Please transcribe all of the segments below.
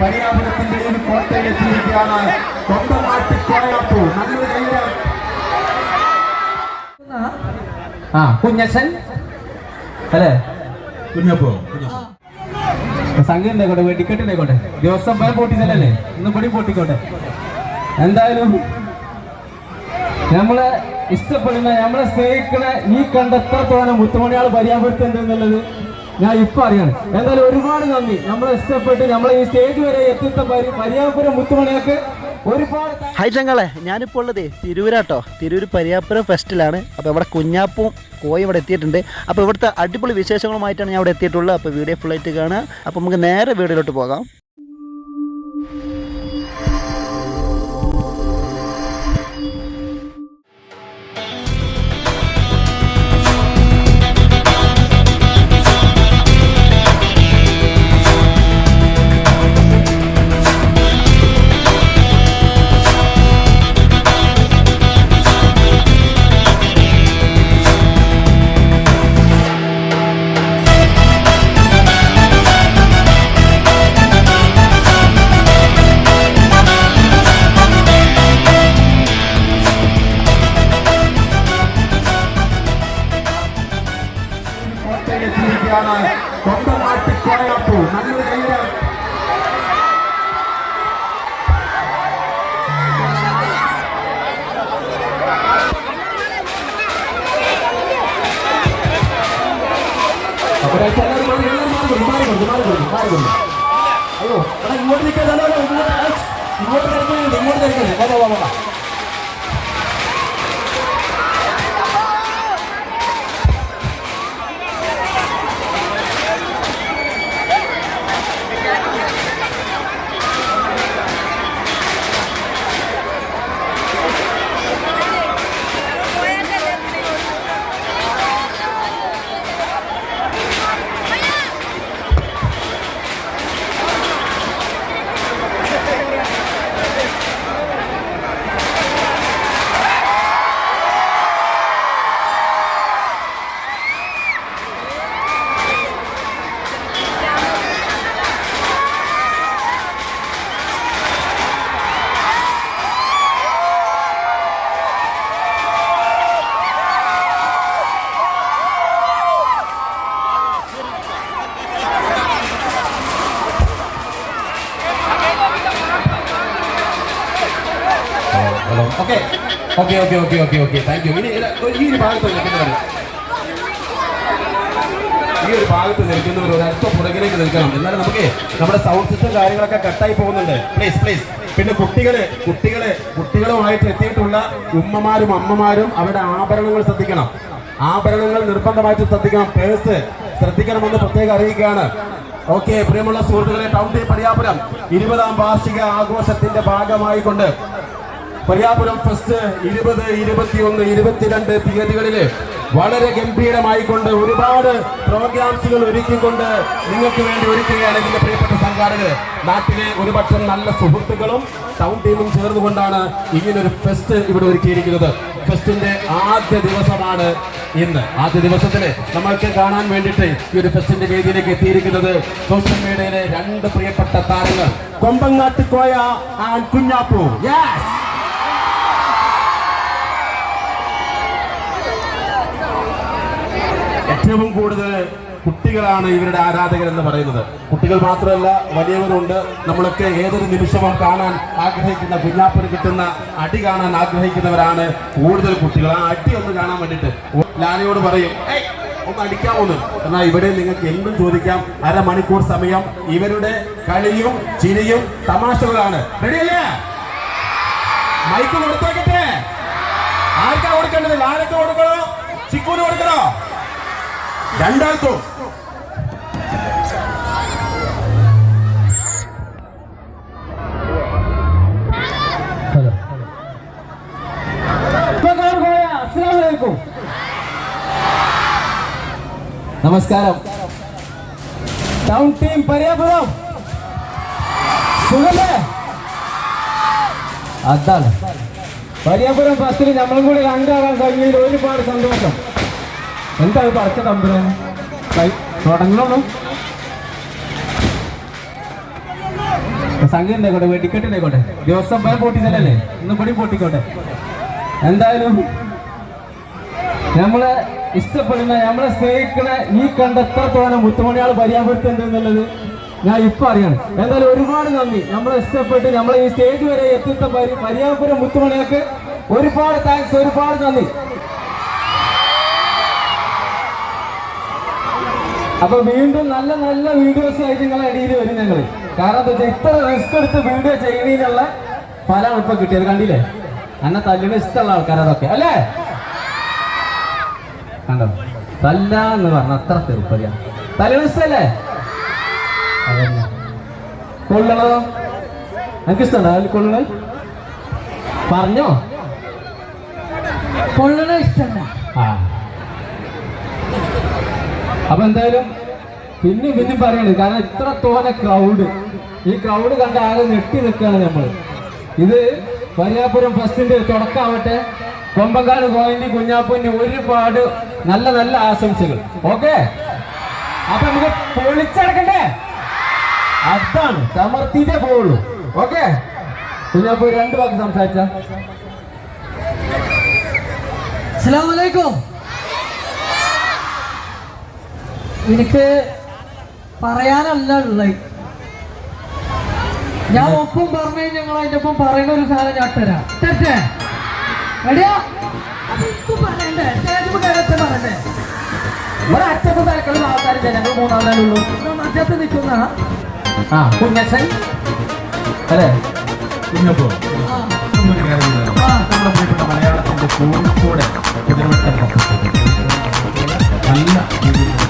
പരിയാപുരത്തിന്റെ ഒരു സ്വന്തം നാട്ടിൽ കോയാപ്പു നല്ലൊരു കൈയ്യൻ ആ കുഞ്ഞച്ഛൻ? അല്ലേ? കുഞ്ഞപ്പോ സംഘം ഉണ്ടായിക്കോട്ടെ വെടിക്കെട്ടുണ്ടായിക്കോട്ടെ ദിവസം പോയ പൊട്ടിച്ചല്ലേ ഇന്ന് കൂടി പൊട്ടിക്കോട്ടെ? എന്തായാലും നമ്മളെ ഇഷ്ടപ്പെടുന്ന നമ്മളെ സ്നേഹിക്കണ ഈ കണ്ടെത്രത്തോളം മുത്തുമണിയാൾ പര്യാപുരത്തുണ്ട് എന്നുള്ളത് ഞാൻ ഇപ്പൊ അറിയാണ്. എന്തായാലും ഒരുപാട് നന്ദി. നമ്മളെ ഇഷ്ടപ്പെട്ട് നമ്മളെ ഈ സ്റ്റേജ് വരെ എത്തിച്ച പരിയാപുരം മുത്തുമണിയൊക്കെ ഒരുപാട്. ഹായ് ചങ്ങളെ ഞാനിപ്പോൾ ഉള്ളത് തിരൂരാട്ടോ. തിരൂർ പരിയാപുരം ഫെസ്റ്റിലാണ്. അപ്പോൾ ഇവിടെ കുഞ്ഞാപ്പും കോയും ഇവിടെ എത്തിയിട്ടുണ്ട്. അപ്പോൾ ഇവിടുത്തെ അടിപൊളി വിശേഷങ്ങളുമായിട്ടാണ് ഞാൻ ഇവിടെ എത്തിയിട്ടുള്ളത്. അപ്പോൾ വീഡിയോ ഫുള്ളായിട്ട് കാണുക. അപ്പോൾ നമുക്ക് നേരെ വീടിലോട്ട് പോകാം. ஆனா தொண்ட மாட்டு கோயப்பு நல்ல கையில ஐயோ இங்கோட்டு நிக்கிறதா இங்கோட்டு hello okay okay okay okay okay okay thank you ഇനി ഈ ഒരു ഭാഗത്ത് നിൽക്കുന്നവർ ഈ ഒരു ഭാഗത്ത് നിൽക്കുന്നവർ ഒരു അല്പം പുറകിലേക്ക് നിൽക്കണം എന്നാലും നമുക്ക് നമ്മുടെ സൗണ്ട് സിസ്റ്റം കാര്യങ്ങളൊക്കെ കട്ടായി പോകുന്നുണ്ട്. പ്ലീസ് പ്ലീസ് പിന്നെ കുട്ടികൾ കുട്ടികൾ കുട്ടികളുമായിട്ട് എത്തിയിട്ടുള്ള ഉമ്മമാരും അമ്മമാരും അവരുടെ ആഭരണങ്ങൾ ശ്രദ്ധിക്കണം. ആഭരണങ്ങൾ നിർബന്ധമായിട്ട് ശ്രദ്ധിക്കണം. പേഴ്സ് ശ്രദ്ധിക്കണമെന്ന് പ്രത്യേകം അറിയിക്കുകയാണ്. ഓക്കെ പ്രിയമുള്ള സുഹൃത്തുക്കളെ ടൗൺ പടിയാപുരം. ഇരുപതാം വാർഷിക ആഘോഷത്തിന്റെ ഭാഗമായി കൊണ്ട് പര്യാപുരം ഫസ്റ്റ് ഇരുപത് ഇരുപത്തിയൊന്ന് ഇരുപത്തിരണ്ട് തീയതികളിൽ വളരെ ഗംഭീരമായി കൊണ്ട് ഒരുപാട് പ്രോഗ്രാംസുകൾ ഒരുക്കിക്കൊണ്ട് നിങ്ങൾക്ക് വേണ്ടി ഒരുക്കുകയാണ് ഇതിന്റെ പ്രിയപ്പെട്ട സംഘാടകർ. നാട്ടിലെ ഒരുപക്ഷം നല്ല സുഹൃത്തുക്കളും ടൗൺ ടീമും ചേർന്നുകൊണ്ടാണ് ഇങ്ങനൊരു ഫെസ്റ്റ് ഇവിടെ ഒരുക്കിയിരിക്കുന്നത്. ഫെസ്റ്റിന്റെ ആദ്യ ദിവസമാണ് ഇന്ന്. ആദ്യ ദിവസത്തിൽ നമ്മൾക്ക് കാണാൻ വേണ്ടിയിട്ട് ഈ ഒരു ഫെസ്റ്റിന്റെ വേദിയിലേക്ക് എത്തിയിരിക്കുന്നത് സോഷ്യൽ മീഡിയയിലെ രണ്ട് പ്രിയപ്പെട്ട താരങ്ങൾ. കൊമ്പങ്ങാട്ട് കോയ ആൻഡ് കുഞ്ഞാപ്പു. യെസ് ഏറ്റവും കൂടുതൽ കുട്ടികളാണ് ഇവരുടെ ആരാധകർ എന്ന് പറയുന്നത്. കുട്ടികൾ മാത്രമല്ല വലിയവരുണ്ട്. നമ്മളൊക്കെ ഏതൊരു നിമിഷവും കാണാൻ ആഗ്രഹിക്കുന്ന കുഞ്ഞാപ്പിന് കിട്ടുന്ന അടി കാണാൻ ആഗ്രഹിക്കുന്നവരാണ് കൂടുതൽ കുട്ടികൾ. ആ അടി ഒന്ന് കാണാൻ വേണ്ടിയിട്ട് ലാനയോട് പറയും ഒന്ന് അടിക്കാമോന്ന് എന്നാൽ ഇവിടെ നിങ്ങൾക്ക് എന്തും ചോദിക്കാം. അരമണിക്കൂർ സമയം. ഇവരുടെ കളിയും ചിരിയും തമാശകളാണ്. റെഡിയല്ലേ മൈക്ക് കൊടുത്തേക്കട്ടെ ആർക്കാ കൊടുക്കേണ്ടത്? ലാലക്ക് കൊടുക്കണോ? ചിക്കൂന് കൊടുക്കണോ? രണ്ടാൾക്കും. നമസ്കാരം. ടൗൺ ടീം പരിയപുരം സുഖല്ലേ? അതാണ്. പരിയപുരം ഫസ്റ്റിൽ നമ്മളും കൂടി രണ്ടാകാൻ കഴിഞ്ഞതിൽ ഒരുപാട് സന്തോഷം. എന്താ പറച്ച തമ്പുരാൻ? തുടങ്ങണോ സംഗീതം ഉണ്ടായിക്കോട്ടെ വെടിക്കെട്ട് ഉണ്ടായിക്കോട്ടെ? ദിവസം ഭയം പൊട്ടിച്ചല്ലേ ഇന്ന് പടി പൊട്ടിക്കോട്ടെ? എന്തായാലും നമ്മളെ ഇഷ്ടപ്പെടുന്ന നമ്മളെ സ്നേഹിക്കണ ഈ കണ്ട എത്രത്തോളം മുത്തുമണിയാൾ പര്യാപടുത്തുന്നുള്ളത് ഞാൻ ഇപ്പൊ അറിയണം. എന്തായാലും ഒരുപാട് നന്ദി. നമ്മളെ ഇഷ്ടപ്പെട്ട് നമ്മളെ ഈ സ്റ്റേജ് വരെ എത്തിത്ത പരി- പര്യാപുരം മുത്തുമണിയൊക്കെ ഒരുപാട് താങ്ക്സ് ഒരുപാട് നന്ദി. അപ്പൊ വീണ്ടും നല്ല നല്ല വീഡിയോസ് ആയിട്ട് നിങ്ങളെ ഇടയിൽ വരും ഞങ്ങൾ കാരണം എന്താ വെച്ചാൽ ഇത്ര റിസ്ക് എടുത്ത് വീഡിയോ ചെയ്യുന്നതിനുള്ള ഫലമാണ് ഇപ്പൊ കിട്ടിയത് കണ്ടില്ലേ? അന്ന തല്ലിന് ഇഷ്ടമുള്ള ആൾക്കാർ അതൊക്കെ. അല്ലേ? കണ്ടോ? തല്ല എന്ന് പറഞ്ഞ അത്ര തെരുപ്പതിയാ തല്ലിന് ഇഷ്ടല്ലേ? കൊള്ളണോ എനിക്ക് ഇഷ്ടമുണ്ടോ അതിൽ കൊള്ളണ പറഞ്ഞോ? കൊള്ളണ ഇഷ്ടമല്ല ആ. അപ്പൊ എന്തായാലും പിന്നെ പിന്നെയും പറയണത് കാരണം ഇത്ര ക്രൗഡ് ഈ ക്രൗഡ് കണ്ട ആകെ നെട്ടി നിൽക്കുകയാണ് നമ്മൾ ഇത് പരിയാപുരം ഫസ്റ്റിന്റെ തുടക്കമാവട്ടെ. കൊമ്പങ്കാട് കോയിന്റെ കുഞ്ഞാപ്പൂന്റെ ഒരുപാട് നല്ല നല്ല ആശംസകൾ. ഓക്കെ? അപ്പൊ നമുക്ക് പൊളിച്ചടക്കണ്ടേ? അതാണ് തമർത്തിട്ടേ പോവുള്ളൂ. ഓക്കെ? കുഞ്ഞാപ്പൂ രണ്ടു വാക്ക് സംസാരിച്ച. എനിക്ക് പറയാനല്ല ഉള്ളത് ഞാൻ ഒപ്പം പറഞ്ഞു ഞങ്ങൾ അതിന്റെ ഒപ്പം പറയുന്ന ഒരു സാധനം ഞാൻ തരാം. തെറ്റേ എടിയാ പറയണ്ടേ? തരക്കുള്ള ആൾക്കാരില്ല ഞങ്ങൾ നിൽക്കുന്ന ആ. അല്ലേ? കുഞ്ഞപ്പോ. നമ്മുടെ പ്രിയപ്പെട്ട മലയാളത്തിന്റെ കോഴിക്കോട് നല്ല രീതിയിൽ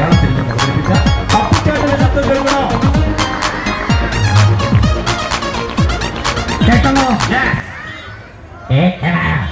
നമുക്ക് മലയാള സിനിമ അവതരിപ്പിച്ച പപ്പിച്ചേട്ടന്റെ ശബ്ദം കേൾക്കണോ? കേൾക്കണോ.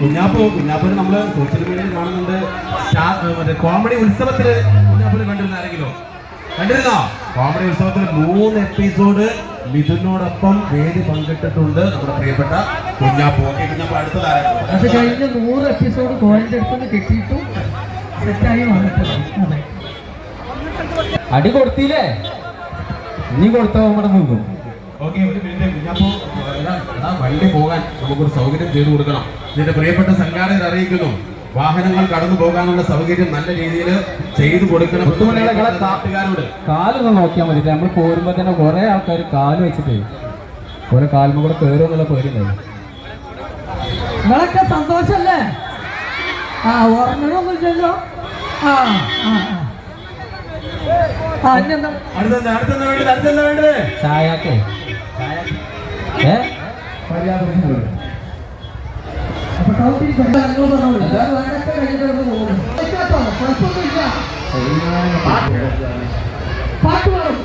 കുഞ്ഞാപ്പു കുഞ്ഞാപ്പൂര് നമ്മൾ സോഷ്യൽ മീഡിയയിൽ കാണുന്നുണ്ട്. കോമഡി ഉത്സവത്തിൽ കുഞ്ഞാപ്പൂര് കണ്ടിരുന്ന ആരെങ്കിലും? കണ്ടിരുന്നോ? കോമഡി ഉത്സവത്തിൽ മൂന്ന് എപ്പിസോഡ് മിഥുനോടൊപ്പം വേദി പങ്കിട്ടിട്ടുണ്ട് നമ്മുടെ പ്രിയപ്പെട്ട കുഞ്ഞാപ്പു. ഓക്കെ കുഞ്ഞാപ്പു അടുത്തതായിരുന്നു കഴിഞ്ഞ് നൂറ് എപ്പിസോഡ് കിട്ടിയിട്ടും സെറ്റായി വന്നിട്ടുണ്ട്. അടി കൊടുത്തില്ലേ? നീ കൊടുത്തോ നമ്മുടെ മുമ്പ്. ഓക്കെ ഒരു മിനിറ്റ്. വണ്ടി പോകാൻ നമുക്കൊരു സൗകര്യം ചെയ്തു കൊടുക്കണം. ഇതിന്റെ പ്രിയപ്പെട്ട സംഘാടകർ അറിയിക്കുന്നു. വാഹനങ്ങൾ കടന്നു പോകാനുള്ള സൗകര്യം നല്ല രീതിയിൽ ചെയ്തു കൊടുക്കണം. നാട്ടുകാരോട്. കാലൊന്ന് നോക്കിയാൽ മതി നമ്മൾ പോരുമ്പോ തന്നെ കുറെ ആൾക്കാർ കാൽ വെച്ചിട്ട്. ഓരോ കാലുമ്പോ കൂടെ കയറുമെന്നുള്ള പേരുണ്ടായി നിങ്ങളൊക്കെ സന്തോഷല്ലേ? ആ ഓർമ്മയൊന്നുമില്ലല്ലോ ആ ആ ആ. ആ ഇനിയെന്താ അടുത്തെന്താ? അടുത്തെന്താ വേണ്ടത്? അടുത്തെന്താ വേണ്ടത്? ചായക്കേ പാട്ട് പാടും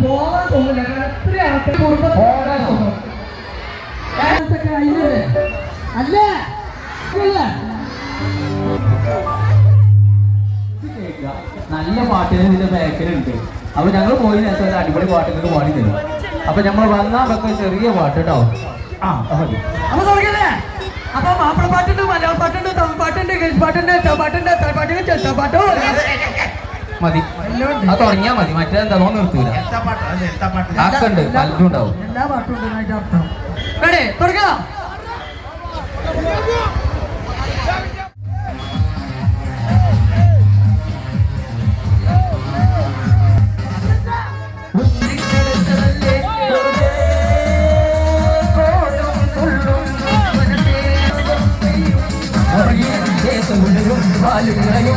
പോകാൻ തോന്നില്ല എത്ര ആൾക്കാർ ഏതൊക്കെ കഴിഞ്ഞത് അല്ലേ? നല്ല പാട്ടുകൾ ഇതിന്റെ ബാക്കിലുണ്ട്. അപ്പൊ ഞങ്ങൾ പോയി നേരത്തെ ഒരു അടിപൊളി പാട്ടുകൾ പാടി തരും അപ്പൊ നമ്മൾ വന്നാൽ വെക്ക ചെറിയ പാട്ട് കേട്ടോ ആ അത് മതി. അപ്പൊ തുടങ്ങിയല്ലേ? അപ്പൊ മാപ്പിള പാട്ടുണ്ട് മലയാള പാട്ടുണ്ട് തമിഴ് പാട്ടുണ്ട് ഇംഗ്ലീഷ് പാട്ടുണ്ട് പാട്ടുണ്ട് പാട്ടുണ്ട് ചെറുത്ത പാട്ടോ മതി. അത് തുടങ്ങിയാ മതി. മറ്റേതെന്താ തോന്നു നിർത്തൂല. പാട്ട് പാട്ട് ആക്കുണ്ട് പലതും ഉണ്ടാവും. എല്ലാ പാട്ടും തുടങ്ങാം. halim ne yok.